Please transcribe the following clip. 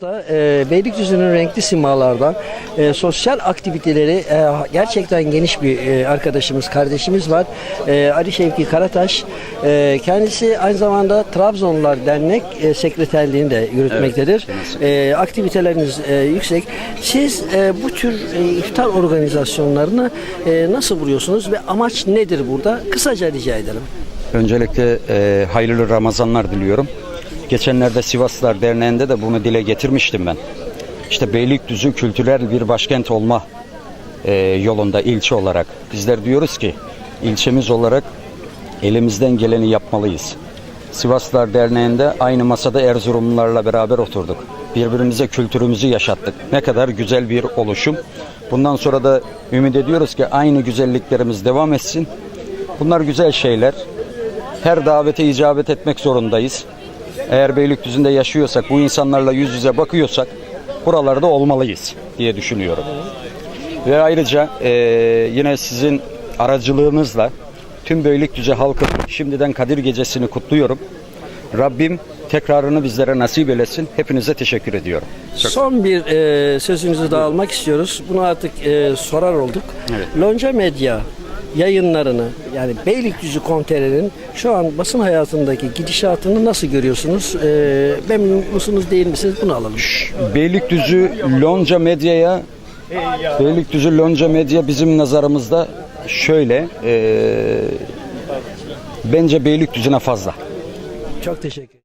Da, e, Beylikdüzü'nün renkli simalardan e, sosyal aktiviteleri e, gerçekten geniş bir e, arkadaşımız, kardeşimiz var. E, Ali Şevki Karataş. E, kendisi aynı zamanda Trabzonlular Dernek e, sekreterliğini de yürütmektedir. E, aktiviteleriniz e, yüksek. Siz e, bu tür e, iftar organizasyonlarını e, nasıl buluyorsunuz ve amaç nedir burada? Kısaca rica ederim. Öncelikle e, hayırlı Ramazanlar diliyorum. Geçenlerde Sivaslılar Derneği'nde de bunu dile getirmiştim ben. İşte Beylikdüzü kültürel bir başkent olma e, yolunda ilçe olarak. Bizler diyoruz ki ilçemiz olarak elimizden geleni yapmalıyız. Sivaslılar Derneği'nde aynı masada Erzurumlularla beraber oturduk. Birbirimize kültürümüzü yaşattık. Ne kadar güzel bir oluşum. Bundan sonra da ümit ediyoruz ki aynı güzelliklerimiz devam etsin. Bunlar güzel şeyler. Her davete icabet etmek zorundayız. Eğer Beylikdüzü'nde yaşıyorsak, bu insanlarla yüz yüze bakıyorsak buralarda olmalıyız diye düşünüyorum. Ve ayrıca eee, yine sizin aracılığınızla tüm Beylikdüzü halkı şimdiden Kadir Gecesi'ni kutluyorum. Rabbim tekrarını bizlere nasip eylesin. Hepinize teşekkür ediyorum. Son bir e, sözünüzü daha almak istiyoruz. Bunu artık e, sorar olduk. Evet. Lonca Medya yayınlarını yani Beylikdüzü.com.tr'nin şu an basın hayatındaki gidişatını nasıl görüyorsunuz? E, memnun musunuz değil misiniz? Bunu alalım. Beylikdüzü Lonca Medya'ya Beylikdüzü Lonca Medya bizim nazarımızda şöyle eee, bence Beylikdüzü'ne fazla. Çok teşekkür